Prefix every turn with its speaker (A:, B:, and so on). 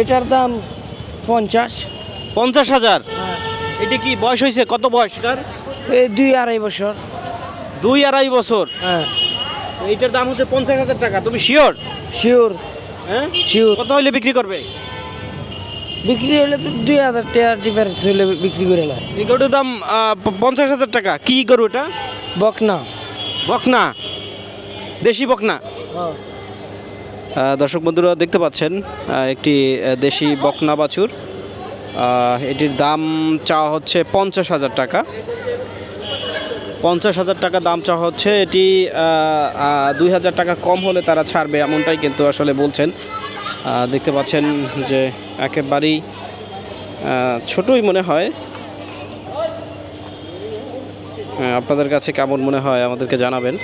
A: এটার দাম পঞ্চাশ।
B: পঞ্চাশ হাজার? এটা কি বয়স হয়েছে? কত বয়স এটার?
A: এই দুই আড়াই বছর।
B: দুই আড়াই বছর।
A: হ্যাঁ।
B: এইটার দাম হচ্ছে পঞ্চাশ হাজার টাকা। তুমি শিওর
A: শিওর
B: হ্যাঁ?
A: শিওর
B: কত হইলে বিক্রি করবে?
A: বিক্রি হলে তো দুই হাজার টাকা ডিফারেন্স হলে বিক্রি করে না
B: এই গরুর দাম পঞ্চাশ হাজার টাকা। কি গরু এটা?
A: বকনা।
B: বকনা। দেশি বকনা? আহ, দর্শক বন্ধুরা দেখতে পাচ্ছেন একটি দেশি বকনা বাছুর। এটির দাম চাওয়া হচ্ছে পঞ্চাশ হাজার টাকা। পঞ্চাশ হাজার টাকা দাম চাওয়া হচ্ছে, এটি দুই হাজার টাকা কম হলে তারা ছাড়বে এমনটাই কিন্তু আসলে বলছেন। দেখতে পাচ্ছেন যে একেবারেই ছোটই মনে হয়। আপনাদের কাছে কেমন মনে হয় আমাদেরকে জানাবেন।